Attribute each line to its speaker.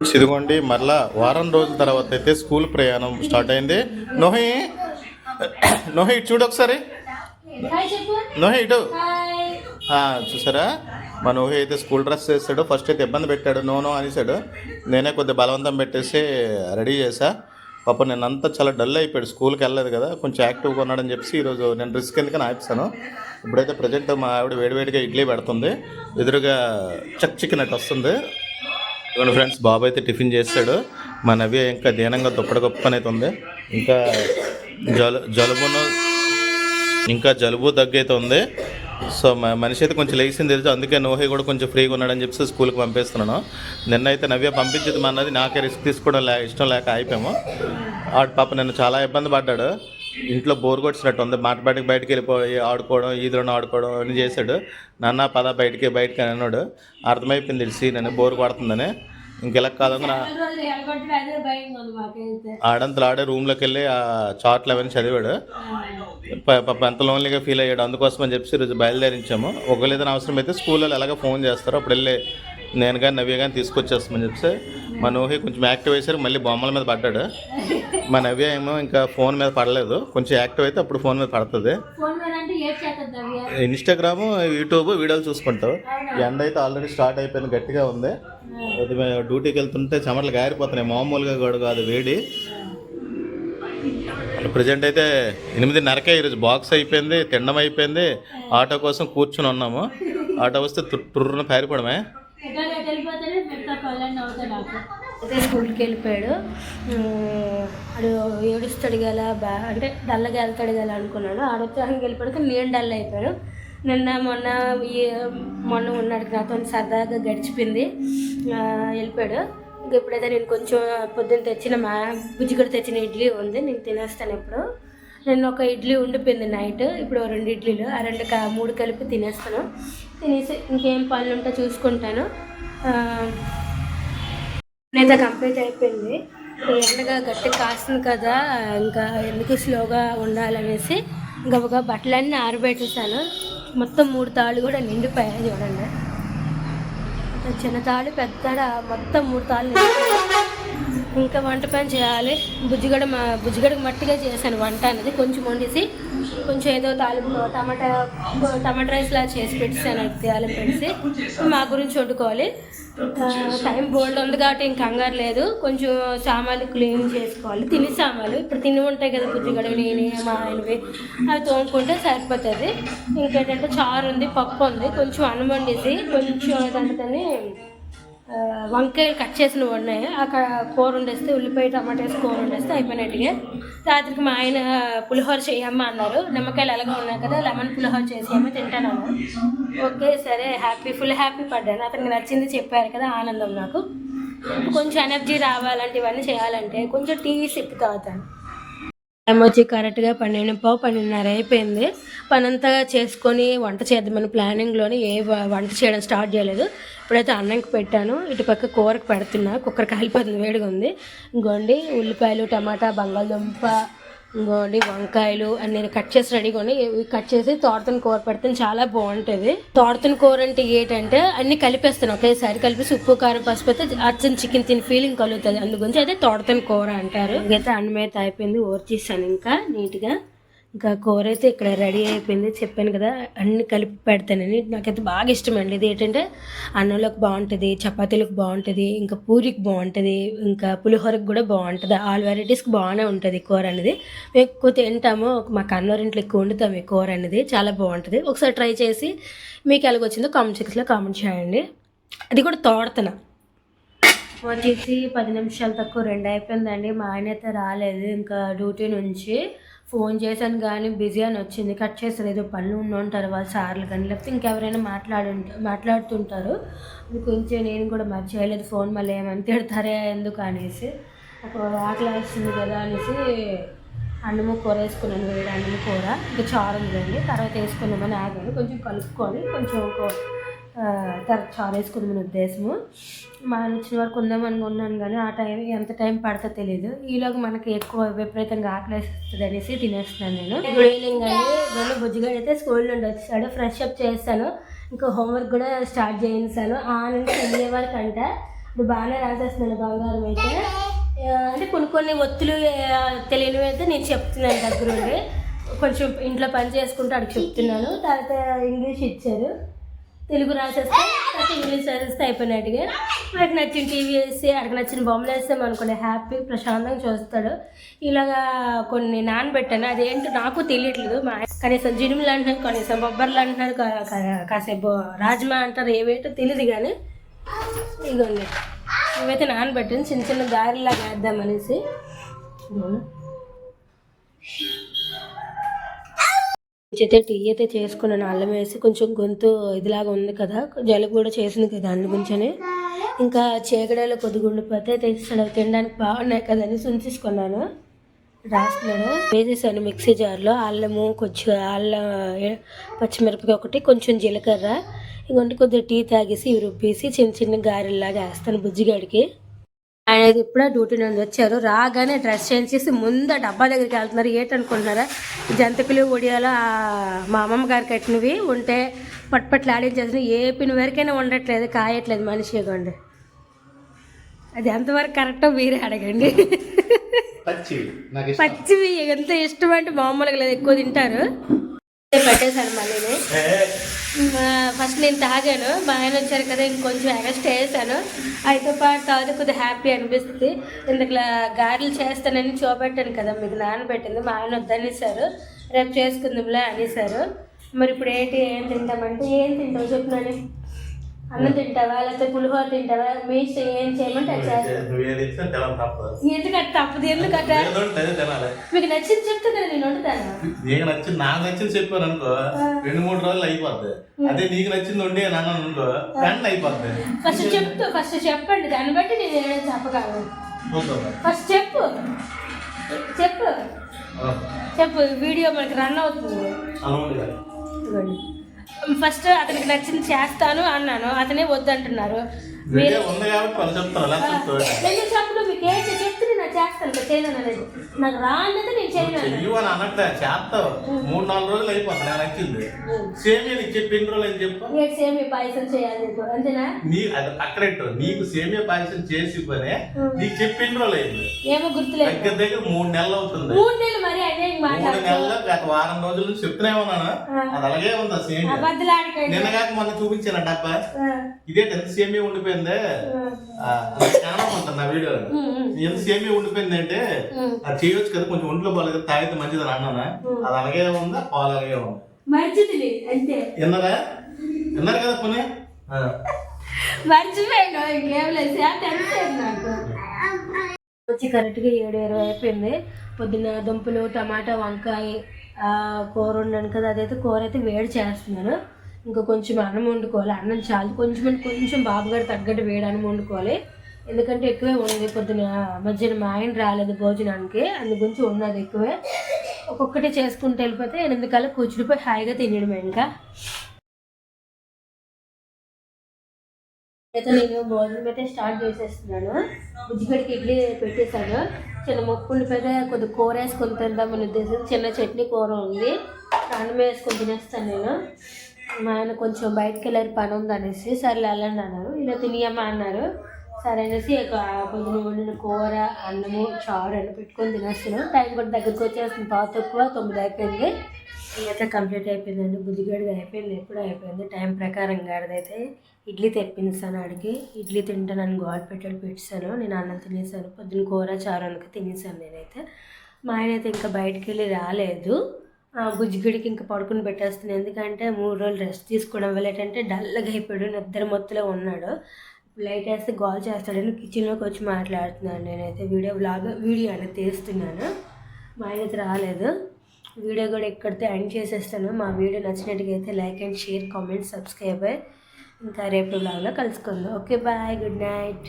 Speaker 1: ఇదిగోండి మరలా వారం రోజుల తర్వాత అయితే స్కూల్ ప్రయాణం స్టార్ట్ అయింది. నోహి నోహి ఇటు చూడు ఒకసారి. నోహి ఇటు. చూసారా? మా నోహి అయితే స్కూల్ డ్రెస్ వేసాడు. ఫస్ట్ అయితే ఇబ్బంది పెట్టాడు. నో నో అనేసాడు. నేనే కొద్దిగా బలవంతం పెట్టేసి రెడీ చేశా. పాప నేనంతా చాలా డల్ అయిపోయాడు. స్కూల్కి వెళ్ళలేదు కదా. కొంచెం యాక్టివ్గా ఉన్నాడని చెప్పేసి ఈరోజు నేను రిస్క్ ఎందుకని ఆపిస్తాను ఇప్పుడైతే ప్రజెంట్ మా ఆవిడ వేడివేడిగా ఇడ్లీ పెడుతుంది. ఎదురుగా చక్ చికెన్ అట్ వస్తుంది. ఇదిగోండి ఫ్రెండ్స్ బాబు అయితే టిఫిన్ చేస్తాడు. మా నవ్య ఇంకా దీనంగా దుప్పటి గొప్పని అయితే ఉంది. ఇంకా జలు జలుబును ఇంకా జలుబు దగ్గు అయితే ఉంది. సో మనిషి అయితే కొంచెం లేచింది తెలుసు అందుకే నోహి కూడా కొంచెం ఫ్రీగా ఉన్నాడని చెప్పి స్కూల్కి పంపిస్తున్నాను. నిన్న అయితే నవ్య పంపించేది మా అన్నది నాకే రిస్క్ తీసుకోవడం లే ఇష్టం లేక అయిపోయాము ఆడు పాప నిన్న చాలా ఇబ్బంది పడ్డాడు. ఇంట్లో బోర్ కొట్టినట్టు ఉంది. మాట బయటకు బయటకు వెళ్ళిపోయి ఆడుకోవడం ఈదులను ఆడుకోవడం అన్నీ చేశాడు. నాన్న పద బయటికి బయటికి అని అన్నాడు. అర్థమైపోయింది తెలిసి నన్ను బోర్ కొడుతుందని. ఇంకెలా కాదని ఆడంతలు ఆడే రూమ్లోకి వెళ్ళి ఆ చాట్లు అవన్నీ చదివాడు. ఎంత లోన్లీగా ఫీల్ అయ్యాడు. అందుకోసం అని చెప్పి ఈరోజు బయలుదేరించాము. ఒకవేళ ఏదైనా అవసరం అయితే స్కూల్లో ఎలాగ ఫోన్ చేస్తారో. అప్పుడు వెళ్ళి నేను కానీ నవ్య కానీ తీసుకొచ్చేస్తామని చెప్పి మా నోహి కొంచెం యాక్టివ్ అయ్యేసరికి మళ్ళీ బొమ్మల మీద పడ్డాడు. మా నవ్య ఏమో ఇంకా ఫోన్ మీద పడలేదు. కొంచెం యాక్టివ్ అయితే అప్పుడు ఫోన్ మీద పడుతుంది. ఇన్స్టాగ్రామ్ యూట్యూబ్ వీడియోలు చూసుకుంటావు. ఎండ అయితే ఆల్రెడీ స్టార్ట్ అయిపోయింది గట్టిగా ఉంది. అది మేము డ్యూటీకి వెళ్తుంటే చెమటలు గారిపోతున్నాయి. మామూలుగా కూడా కాదు వేడి. ప్రజెంట్ అయితే ఎనిమిదిన్నరకే ఈరోజు. బాక్స్ అయిపోయింది తినడం అయిపోయింది. ఆటో కోసం కూర్చుని ఉన్నాము. ఆటో వస్తే తుర్రున పారిపోవడమే.
Speaker 2: అయితే స్కూల్కి వెళ్ళిపోయాడు. ఆడు ఏడుస్తాడు గల బా అంటే డల్లగా వెళ్తాడు గల అనుకున్నాను ఆడొచ్చానికి వెళ్ళిపోయాడు కానీ నేను డల్ అయిపోయాడు నిన్న మొన్న మొన్న ఉన్నాడు నాతో సరదాగా గడిచిపోయింది. వెళ్ళిపోయాడు. ఇంకా ఇప్పుడైతే నేను కొంచెం పొద్దున్న తెచ్చిన మా బుజ్జిగడ తెచ్చిన ఇడ్లీ ఉంది నేను తినేస్తాను ఇప్పుడు. నేను ఒక ఇడ్లీ ఉండిపోయింది నైట్ ఇప్పుడు రెండు ఇడ్లీలు ఆ రెండు క- మూడు కలిపి తినేస్తాను. తినేసి ఇంకేం పనులు ఉంటే చూసుకుంటాను. ఆ, కంప్లీట్ అయిపోయింది. ఎండగా గట్టి కాస్తుంది కదా ఇంకా ఎందుకు స్లోగా ఉండాలనేసి గబగబా బట్టలన్నీ ఆరబెట్టేసాను మొత్తం మూడు తాళ్ళు కూడా నిండిపోయాయి చూడండి. చిన్న తాళ్ళు పెద్ద మొత్తం మూడు తాళ్ళు ఇంకా వంట పని చేయాలి. బుజ్జిగడ మా బుజ్జిగడకు మట్టిగా చేశాను వంట అనేది. కొంచెం వండేసి కొంచెం ఏదో తాలింపు టమాటా టమాటా రైస్ లా చేసి పెట్టేసాను తాలింపు పెట్టి మా గురించి వండుకోవాలి. టైం బోల్డ్ ఉంది కాబట్టి ఇంక కంగారు లేదు. కొంచెం సామాన్లు క్లీన్ చేసుకోవాలి. తిని సామాన్లు ఇప్పుడు తిని ఉంటాయి కదా బుజ్జిగడ నేను మా ఆయనవి. అవి తోముకుంటే సరిపోతుంది. ఇంకేంటంటే చారు ఉంది పప్పు ఉంది. కొంచెం అన్నం వండేసి కొంచెం ఏదంటే వంకాయలు కట్ చేసినవి ఉన్నాయి. అక్కడ కూర వండేస్తే ఉల్లిపాయ టమాటా వేసి కూర వండేస్తే అయిపోయినట్టుగా. రాత్రికి మా ఆయన పులిహోర చేయమ్మా అన్నారు. నిమ్మకాయలు ఎలాగో ఉన్నాయి కదా లెమన్ పులిహోర చేసేయమ్మా తింటాను ఓకే సరే హ్యాపీ ఫుల్ హ్యాపీ పడ్డాను. అతనికి నచ్చింది చెప్పారు కదా ఆనందం నాకు. కొంచెం ఎనర్జీ రావాలంటే ఇవన్నీ చేయాలంటే కొంచెం టీ సిప్ తాగుతాను. టైం వచ్చి కరెక్ట్గా పన్నెండు పావు పన్నెండున్నర అయిపోయింది. పని చేసుకొని వంట చేద్దామని ప్లానింగ్లోనే ఏ వంట చేయడం స్టార్ట్ చేయలేదు. ఇప్పుడైతే అన్నంకి పెట్టాను. ఇటు పక్క కూరకు పెడుతున్నా. కుక్కర్ కాలిపోతుంది వేడిగా ఉంది ఇంకోండి ఉల్లిపాయలు టమాటా బంగాళదుంప ఇంకోండి వంకాయలు అన్ని కట్ చేసి రెడీగా ఉన్నాయి. ఇవి కట్ చేసి తోటతని కూర పెడితే చాలా బాగుంటుంది. తోటతని కూర అంటే ఏంటంటే అన్ని కలిపేస్తాను. ఒకేసారి కలిపేసి ఉప్పు కారం పసుపు అయితే అచ్చని చికెన్ తిని ఫీలింగ్ కలుగుతుంది. అందుగురించి అయితే తోటతని కూర అంటారు. ఇంకైతే అన్నం అయిపోయింది. ఓర్చేసాను ఇంకా నీట్గా. ఇంకా కూర అయితే ఇక్కడ రెడీ అయిపోయింది. చెప్పాను కదా అన్ని కలిపి పెడతానని. నాకైతే బాగా ఇష్టం అండి ఇది. ఏంటంటే అన్నంలోకి బాగుంటుంది చపాతీలకు బాగుంటుంది ఇంకా పూరికి బాగుంటుంది ఇంకా పులిహోరకు కూడా బాగుంటుంది. ఆల్ వెరైటీస్కి బాగానే ఉంటుంది కూర అనేది. మేము ఎక్కువ తింటాము. మా కన్నోరింట్లో ఎక్కువ వండుతాము ఈ కూర అనేది. చాలా బాగుంటుంది. ఒకసారి ట్రై చేసి మీకు ఎలాగొచ్చిందో కామెంట్ సెక్షన్లో కామెంట్ చేయండి. అది కూడా తోడతన. వచ్చేసి పది నిమిషాలు తక్కువ రెండు అయిపోయిందండి. మా ఆయన అయితే రాలేదు. ఇంకా డ్యూటీ నుంచి. ఫోన్ చేశాను కానీ బిజీ అని వచ్చింది. కట్ చేస్తారు ఏదో పనులు ఉండి ఉంటారు వాళ్ళు సార్లు కానీ. లేకపోతే ఇంకెవరైనా మాట్లాడు మాట్లాడుతుంటారు. అది కొంచెం నేను కూడా మరి చేయలేదు ఫోన్ మళ్ళీ ఏమని తిడతారే ఎందుకు అనేసి. ఒక ఆకలి వేస్తుంది కదా అనేసి అన్నము కూర వేసుకున్నాను. వేడి అన్నము కూర. ఇంకా చారు ఉందండి. తర్వాత వేసుకుందామని ఆగాను. కొంచెం కలుపుకొని కొంచెం చాలా వేసుకుంది మన ఉద్దేశము. మనం వచ్చిన వరకు ఉందాం అనుకున్నాను కానీ ఆ టైం ఎంత టైం పడుతుందో తెలియదు ఈలోగా మనకి ఎక్కువ విపరీతంగా ఆకలేస్తుంది అనేసి తినేస్తున్నాను నేను. గుడ్ ఈవినింగ్ అండి రెండు బుజ్జిగా అయితే స్కూల్ నుండి వచ్చాడు. ఫ్రెష్ అప్ చేస్తాను ఇంకా హోంవర్క్ కూడా స్టార్ట్ చేయించాను. ఆ నుంచి వెళ్ళే వరకు అంట ఇప్పుడు బాగానే రాసేస్తున్నాడు బంగారం అయితే. అంటే కొన్ని కొన్ని ఒత్తులు తెలియనివి అయితే నేను చెప్తున్నాను దగ్గరుండి. కొంచెం ఇంట్లో పని చేసుకుంటూ అడిగి చెప్తున్నాను. తర్వాత ఇంగ్లీష్ ఇచ్చారు. తెలుగు రాసేస్తే ఇంగ్లీష్ రాసేస్తే అయిపోయినట్టుగా. మనకు నచ్చిన టీవీ వేసి అక్కడికి నచ్చిన బొమ్మలు వేస్తే మనకు హ్యాపీ ప్రశాంతంగా చూస్తాడు. ఇలాగా కొన్ని నానబెట్టాను. అదేంటో నాకు తెలియట్లేదు. మా కనీసం జినుములు అంటున్నారు కనీసం బొబ్బర్లు అంటున్నారు కా- కా- కాసేపు రాజ్మా అంటారు ఏవేటో తెలియదు కానీ. ఇదిగోండి. ఇవైతే నానబెట్టాను. చిన్న చిన్న గారెలాగా వేద్దామనేసి. అయితే టీ అయితే చేసుకున్నాను. అల్లం వేసి కొంచెం గొంతు ఇదిలాగా ఉంది కదా జలుబు కూడా చేసింది కదా దాని గురించని. ఇంకా చీకడలో కొద్దిగుండిపోతే ఉండిపోతే తెస్తాడు తినడానికి బాగున్నాయి కదా అని ఉంచేసుకున్నాను రాస్తున్నాను. వేసేసాను మిక్సీ జార్లో అల్లము కొంచెం అల్లం పచ్చిమిరపకాయ ఒకటి కొంచెం జీలకర్ర ఇంకొంటి కొద్దిగా టీ తాగేసి ఇవి రుబ్బేసి చిన్న చిన్న గారెల్లాగా వేస్తాను బుజ్జిగాడికి. ఆయన అయితే ఇప్పుడే డ్యూటీ నుండి వచ్చారు. రాగానే డ్రెస్ చేంజ్ చేసి ముందు డబ్బా దగ్గరికి వెళ్తున్నారు. ఏంటనుకుంటున్నారా? జంతికలు ఒడియాలు మా అమ్మమ్మ గారు కట్టినవి ఉంటే పట్పట్లు ఆడించేసిన ఏ పిన్ వరకైనా ఉండట్లేదు కాయట్లేదు మనిషి ఇవ్వండి అది ఎంతవరకు కరెక్టో మీరే అడగండి. పచ్చివి ఎంత ఇష్టం అంటే మామూలుగా లేదు ఎక్కువ తింటారు. పెట్టేశాను మళ్ళీ ఫస్ట్ నేను తాగాను మా ఆయన వచ్చారు కదా ఇంకొంచెం ఎక్స్ట్రా వేసాను అయితే పాటు తాగితే కొద్దిగా హ్యాపీ అనిపిస్తుంది. ఇందుకు గారెలు చేస్తానని చూపెట్టాను కదా మీకు నానబెట్టింది మా ఆయన వద్దనేసారు రేపు చేసుకుందాంలే అనేసారు మరి ఇప్పుడు ఏంటి ఏం తింటామంటే ఏం తింటావు చెప్తున్నాను అన్నం తింటావా? లేకపోతే పులిహోర తింటావా? మీ ఇష్టం ఏం చేయమంటే అది చేస్తాను
Speaker 1: తప్పదు? తినాలి.
Speaker 2: మీకు నచ్చింది చెప్తే కదా నేను వండుతాను.
Speaker 1: నీకు నచ్చింది నాకు నచ్చింది చెప్పాను అనుకో రెండు మూడు రోజులు అయిపోద్ది. అదే నీకు నచ్చింది ఉండి అని అన్నాను అనుకో అయిపోద్ది.
Speaker 2: ఫస్ట్ చెప్తూ ఫస్ట్ చెప్పండి. దాన్ని బట్టి నేను ఏమైనా చెప్పగలను. ఫస్ట్ చెప్పు. చెప్పు. చెప్పు వీడియో మనకి రన్ అవుతుంది. ఫస్ట్ అతనికి నచ్చింది చేస్తాను అన్నాను. అతనే వద్దంటున్నారు. చెప్పను మీకు ఏంటి చెప్తే నేను చేస్తాను కదా, చేయను అనేది నాకు రాన్నది నేను చేయను అన్నాను.
Speaker 1: చెయ్యవని అన్నట్లే చేస్తావు. మూడు నాలుగు రోజులు అయిపోతుంది నాకు నచ్చింది. సేమ్ నీకు చెప్పి ఎన్ని రోజులు అని చెప్పు.
Speaker 2: నేను సేమి పాయసం చేయాలి అంతేనా?
Speaker 1: నీ అది నీకు సేమియా పాయసం చేసి పనే నీకు చెప్పి ఎన్ని రోజులు అయింది?
Speaker 2: ఏమో గుర్తులేదు.
Speaker 1: దగ్గర దగ్గర మూడు నెలలు అవుతుంది.
Speaker 2: మూడు నెలలు మరి.
Speaker 1: మూడు
Speaker 2: మాట్లాడు
Speaker 1: నెలలు గత వారం రోజుల చెప్తూనే ఉన్నాను. అది అలాగే ఉంది
Speaker 2: ఆడకండి
Speaker 1: నిన్న కాక మొన్న చూపించాను డబ్బా ఇదే ఎంత సేమియా ఉండిపోయిందే. అది కనబడుతుంది నా వీడియో. ఎంత సేమియా ఉండిపోయింది అంటే. అది చేయొచ్చు కదా కొంచెం ఒంట్లో బాగాలేదు తాగితే మంచిదని అన్నానా? అది అలాగే ఉందా? పాలు అలాగే ఉంది?
Speaker 2: మంచిది అంతే.
Speaker 1: విన్నారా? విన్నారు కదా పోనీ.
Speaker 2: మర్చిపోయాను ఇంకేం లేదు. నాకు. వచ్చి కరెక్ట్గా ఏడు ఇరవై అయిపోయింది. పొద్దున్న దుంపలు టమాటా వంకాయ కూర వండాను కదా అదైతే కూర అయితే వేడి చేస్తున్నాను. ఇంకా కొంచెం అన్నం వండుకోవాలి. అన్నం చాలు. కొంచెం అంటే కొంచెం బాబుగారు తగ్గట్టు వేడి అన్నం వండుకోవాలి. ఎందుకంటే ఎక్కువే ఉంది పొద్దున. మధ్యాహ్నం మా ఆయన రాలేదు భోజనానికి. అందుగురించి ఉన్నది ఎక్కువే. ఒక్కొక్కటి చేసుకుంటూ వెళ్ళిపోతే ఎనిమిది కల్లా కూర్చుడిపోయి హాయిగా తినడమే ఇంకా. అయితే నేను భోజనం అయితే స్టార్ట్ చేసేస్తున్నాను. బుజ్జిగడికి ఇడ్లీ పెట్టేశాను. చిన్న మొక్కు ఉండిపోతే కొద్ది కూర వేసుకొని తిందామని ఉద్దేశం చిన్న చట్నీ కూర ఉంది. అన్నం వేసుకొని తినేస్తాను నేను. మా ఆయన కొంచెం బయటకు వెళ్ళారు పని ఉంది అనేసి సర్లే వెళ్ళండి అన్నారు. ఇలా తినియమ్మా అన్నారు. సరే అనేసి కొద్దిగా వండిన కూర అన్నము చారు అన్ని పెట్టుకొని తినేస్తున్నాను. టైం కూడా దగ్గరికి వచ్చేస్తుంది. పావు తక్కువ తొమ్మిది అయిపోయింది. అయితే కంప్లీట్ అయిపోయిందండి బుజ్జిగడిది అయిపోయింది ఎప్పుడు అయిపోయింది టైం ప్రకారం గాడిదైతే ఇడ్లీ తెప్పించాను ఆడికి. ఇడ్లీ తింటానని గోడ పెట్టాడు పెట్టాను నేను అన్నం తినేసాను పొద్దున్న కూర చారు అందుకు తినేసాను నేనైతే. మా ఆయన అయితే ఇంకా బయటికి వెళ్ళి రాలేదు. ఆ, బుజ్జిగడికి ఇంకా పడుకుని పెట్టేస్తున్నాను ఎందుకంటే మూడు రోజులు రెస్ట్ తీసుకోవడం వల్ల ఏంటంటే డల్గా అయిపోయాడు నిద్ర మొత్తులో ఉన్నాడు. లైట్ వేస్తే గోల్ చేస్తాడని కిచెన్లోకి వచ్చి మాట్లాడుతున్నాను నేనైతే. వీడియో బ్లాగ్ వీడియో అనేది తీస్తున్నాను. మా ఆయన అయితే రాలేదు. వీడియో కూడా ఎక్కడితే ఎండ్ చేసేస్తాను. మా వీడియో నచ్చినట్టుగా అయితే like and share comment subscriber ఇంకా రేపు బ్లాగ్లో కలుసుకుందాం. Okay bye good night.